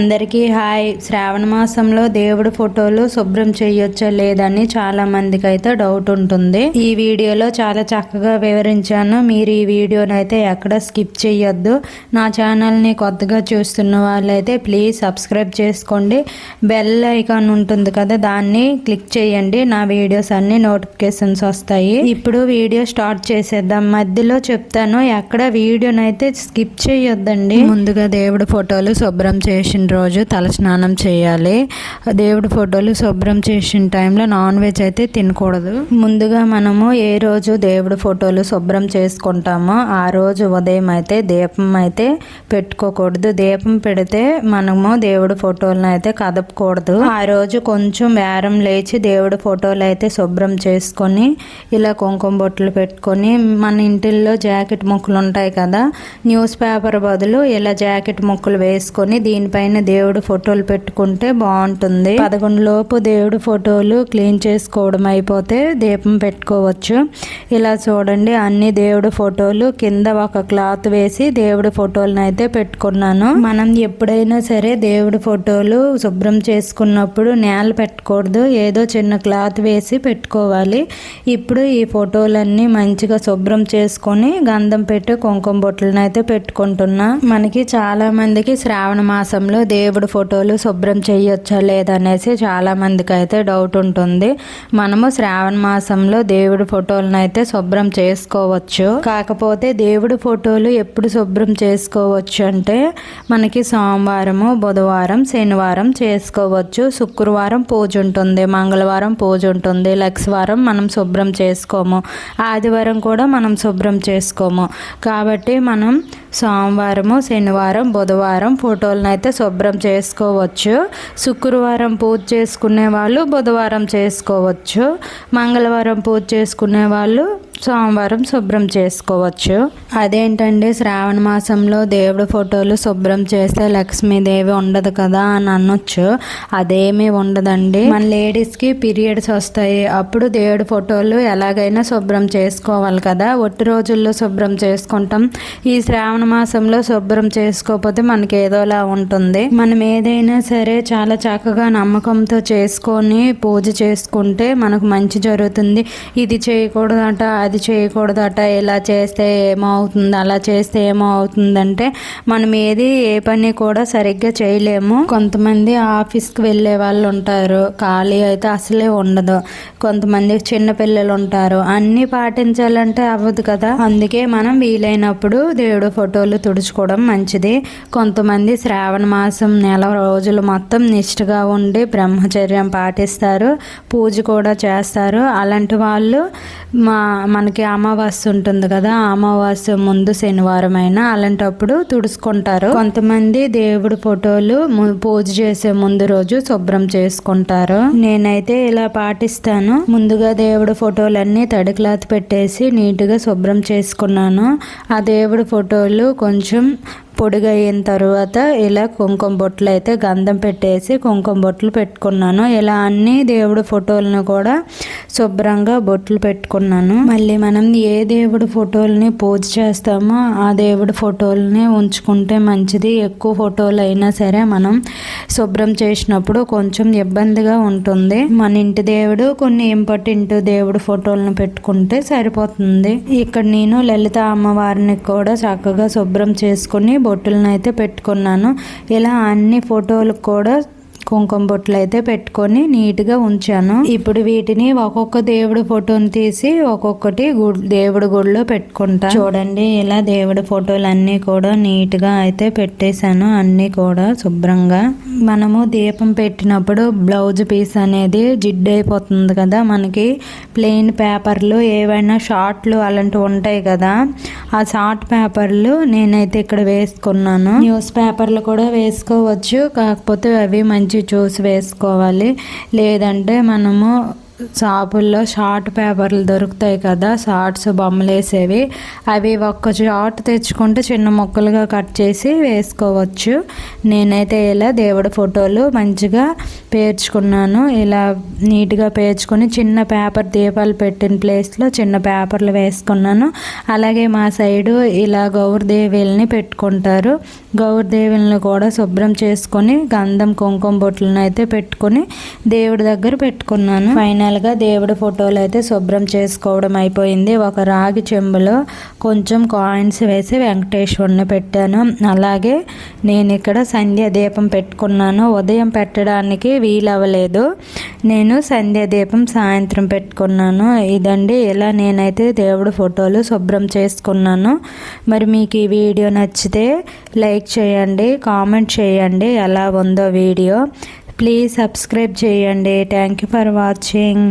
అందరికీ హాయ్. శ్రావణ మాసంలో దేవుడి ఫోటోలు శుభ్రం చేయొచ్చా లేదని చాలా మందికి అయితే డౌట్ ఉంటుంది. ఈ వీడియోలో చాలా చక్కగా వివరించాను. మీరు ఈ వీడియోని అయితే ఎక్కడ స్కిప్ చేయొద్దు. నా ఛానల్ని కొత్తగా చూస్తున్న వాళ్ళైతే ప్లీజ్ సబ్స్క్రైబ్ చేసుకోండి. బెల్ ఐకాన్ ఉంటుంది కదా దాన్ని క్లిక్ చేయండి. నా వీడియోస్ అన్ని నోటిఫికేషన్స్ వస్తాయి. ఇప్పుడు వీడియో స్టార్ట్ చేసేద్దాం. మధ్యలో చెప్తాను ఎక్కడ వీడియోనైతే స్కిప్ చేయొద్దండి. ముందుగా దేవుడి ఫోటోలు శుభ్రం చేసిన రోజు తలస్నానం చేయాలి. దేవుడి ఫోటోలు శుభ్రం చేసిన టైంలో నాన్ వెజ్ అయితే తినకూడదు. ముందుగా మనము ఏ రోజు దేవుడి ఫోటోలు శుభ్రం చేసుకుంటామో ఆ రోజు ఉదయం అయితే దీపం అయితే పెట్టుకోకూడదు. దీపం పెడితే మనము దేవుడి ఫోటోలను అయితే కదపకూడదు. ఆ రోజు కొంచెం వేరం లేచి దేవుడి ఫోటోలు అయితే శుభ్రం చేసుకొని ఇలా కుంకుమ బొట్లు పెట్టుకొని మన ఇంటిల్లో జాకెట్ ముక్కలు ఉంటాయి కదా న్యూస్ పేపర్ బదులు ఇలా జాకెట్ ముక్కలు వేసుకొని దీనిపైన దేవుడి ఫోటోలు పెట్టుకుంటే బాగుంటుంది. పదకొండు లోపు దేవుడు ఫోటోలు క్లీన్ చేసుకోవడం అయిపోతే దీపం పెట్టుకోవచ్చు. ఇలా చూడండి అన్ని దేవుడు ఫోటోలు కింద ఒక క్లాత్ వేసి దేవుడి ఫోటోలను అయితే పెట్టుకున్నాను. మనం ఎప్పుడైనా సరే దేవుడి ఫోటోలు శుభ్రం చేసుకున్నప్పుడు నేల పెట్టకూడదు ఏదో చిన్న క్లాత్ వేసి పెట్టుకోవాలి. ఇప్పుడు ఈ ఫోటోలన్నీ మంచిగా శుభ్రం చేసుకొని గంధం పెట్టి కుంకుమ బొట్లను అయితే పెట్టుకుంటున్నా. మనకి చాలా మందికి శ్రావణ మాసంలో దేవుడి ఫోటోలు శుభ్రం చేయొచ్చా లేదనేసి చాలామందికి అయితే డౌట్ ఉంటుంది. మనము శ్రావణ మాసంలో దేవుడి ఫోటోలను అయితే శుభ్రం చేసుకోవచ్చు. కాకపోతే దేవుడి ఫోటోలు ఎప్పుడు శుభ్రం చేసుకోవచ్చు అంటే మనకి సోమవారము బుధవారం శనివారం చేసుకోవచ్చు. శుక్రవారం పూజ ఉంటుంది మంగళవారం పూజ ఉంటుంది లక్షవారం మనం శుభ్రం చేసుకోము. ఆదివారం కూడా మనం శుభ్రం చేసుకోము. కాబట్టి మనం సోమవారము శనివారం బుధవారం ఫోటోలను అయితే శుభ్రం శుభ్రం చేసుకోవచ్చు. శుక్రవారం పూజ చేసుకునే వాళ్ళు బుధవారం చేసుకోవచ్చు. మంగళవారం పూజ చేసుకునే వాళ్ళు సోమవారం శుభ్రం చేసుకోవచ్చు. అదేంటండి? శ్రావణ మాసంలో దేవుడి ఫోటోలు శుభ్రం చేస్తే లక్ష్మీదేవి ఉండదు కదా అని అనొచ్చు. అదేమీ ఉండదండి. మన లేడీస్కి పీరియడ్స్ వస్తాయి. అప్పుడు దేవుడి ఫోటోలు ఎలాగైనా శుభ్రం చేసుకోవాలి కదా. ఒట్టి రోజుల్లో శుభ్రం చేసుకుంటాం. ఈ శ్రావణ మాసంలో శుభ్రం చేసుకోకపోతే మనకి ఏదోలా ఉంటుంది. మనం ఏదైనా సరే చాలా చక్కగా నమ్మకంతో చేసుకొని పూజ చేసుకుంటే మనకు మంచి జరుగుతుంది. ఇది చేయకూడదట అది చేయకూడదట ఇలా చేస్తే ఏమవుతుంది అలా చేస్తే ఏమో అవుతుందంటే మనం ఏది ఏ పని కూడా సరిగ్గా చేయలేము. కొంతమంది ఆఫీస్కి వెళ్ళే వాళ్ళు ఉంటారు ఖాళీ అయితే అసలే ఉండదు. కొంతమంది చిన్నపిల్లలు ఉంటారు అన్నీ పాటించాలంటే అవ్వదు కదా. అందుకే మనం వీలైనప్పుడు దేవుడు ఫోటోలు తుడుచుకోవడం మంచిది. కొంతమంది శ్రావణ మాసం నెల రోజులు మొత్తం నిష్ఠగా ఉండి బ్రహ్మచర్యం పాటిస్తారు పూజ కూడా చేస్తారు. అలాంటి వాళ్ళు మా మనకి అమావాస్య ఉంటుంది కదా అమావాస్య ముందు శనివారం అయినా అలాంటప్పుడు తుడుచుకుంటారు. కొంతమంది దేవుడి ఫోటోలు పూజ చేసే ముందు రోజు శుభ్రం చేసుకుంటారు. నేనైతే ఇలా పాటిస్తాను. ముందుగా దేవుడి ఫోటోలన్నీ తడి క్లాత్ పెట్టేసి నీట్గా శుభ్రం చేసుకున్నాను. ఆ దేవుడి ఫోటోలు కొంచెం పొడిగా అయిన తర్వాత ఇలా కుంకుమ బొట్లు అయితే గంధం పెట్టేసి కుంకుమ బొట్లు పెట్టుకున్నాను. ఇలా అన్ని దేవుడి ఫోటోలను కూడా శుభ్రంగా బొట్లు పెట్టుకున్నాను. మళ్ళీ మనం ఏ దేవుడి ఫోటోలని పూజ చేస్తామో ఆ దేవుడి ఫోటోలని ఉంచుకుంటే మంచిది. ఎక్కువ ఫోటోలు అయినా సరే మనం శుభ్రం చేసినప్పుడు కొంచెం ఇబ్బందిగా ఉంటుంది. మన ఇంటి దేవుడు కొన్ని ఇంపార్టెంట్ దేవుడి ఫోటోలను పెట్టుకుంటే సరిపోతుంది. ఇక్కడ నేను లలిత అమ్మవారిని కూడా చక్కగా శుభ్రం చేసుకుని బొట్టులను అయితే పెట్టుకున్నాను. ఇలా అన్ని ఫోటోలకు కూడా కుంకుమ బొట్లు అయితే పెట్టుకొని నీట్గా ఉంచాను. ఇప్పుడు వీటిని ఒక్కొక్క దేవుడి ఫోటోని తీసి ఒక్కొక్కటి దేవుడి గుడిలో పెట్టుకుంటా. చూడండి ఇలా దేవుడి ఫోటోలు అన్నీ కూడా నీట్గా అయితే పెట్టేశాను. అన్నీ కూడా శుభ్రంగా. మనము దీపం పెట్టినప్పుడు బ్లౌజ్ పీస్ అనేది జిడ్ అయిపోతుంది కదా మనకి. ప్లెయిన్ పేపర్లు ఏవైనా షార్ట్లు అలాంటివి ఉంటాయి కదా. ఆ చార్ట్ పేపర్లు నేనైతే ఇక్కడ వేసుకున్నాను. న్యూస్ పేపర్లు కూడా వేసుకోవచ్చు. కాకపోతే అవి మంచి చూసి వేసుకోవాలి. లేదంటే మనము షాపుల్లో షార్ట్ పేపర్లు దొరుకుతాయి కదా షార్ట్స్ బొమ్మలు వేసేవి అవి ఒక్క షార్ట్ తెచ్చుకుంటే చిన్న ముక్కలుగా కట్ చేసి వేసుకోవచ్చు. నేనైతే ఇలా దేవుడి ఫోటోలు మంచిగా పేర్చుకున్నాను. ఇలా నీట్గా పేర్చుకొని చిన్న పేపర్ దీపాలు పెట్టిన ప్లేస్లో చిన్న పేపర్లు వేసుకున్నాను. అలాగే మా సైడు ఇలా గౌరదేవిల్ని పెట్టుకుంటారు. గౌరదేవులను కూడా శుభ్రం చేసుకొని గంధం కుంకుమ బొట్లను అయితే పెట్టుకొని దేవుడి దగ్గర పెట్టుకున్నాను. ఫైనల్గా దేవుడి ఫోటోలు అయితే శుభ్రం చేసుకోవడం అయిపోయింది. ఒక రాగి చెంబులో కొంచెం కాయిన్స్ వేసి వెంకటేశ్వరుని పెట్టాను. అలాగే నేను ఇక్కడ సంధ్య దీపం పెట్టుకున్నాను. ఉదయం పెట్టడానికి వీలవ్వలేదు. నేను సంధ్య దీపం సాయంత్రం పెట్టుకున్నాను. ఇదండి ఇలా నేనైతే దేవుడి ఫోటోలు శుభ్రం చేసుకున్నాను. మరి మీకు ఈ వీడియో నచ్చితే లైక్ చేయండి కామెంట్ చేయండి. ఎలా ఉందో వీడియో ప్లీజ్ సబ్స్క్రైబ్ చేయండి. Thank you for watching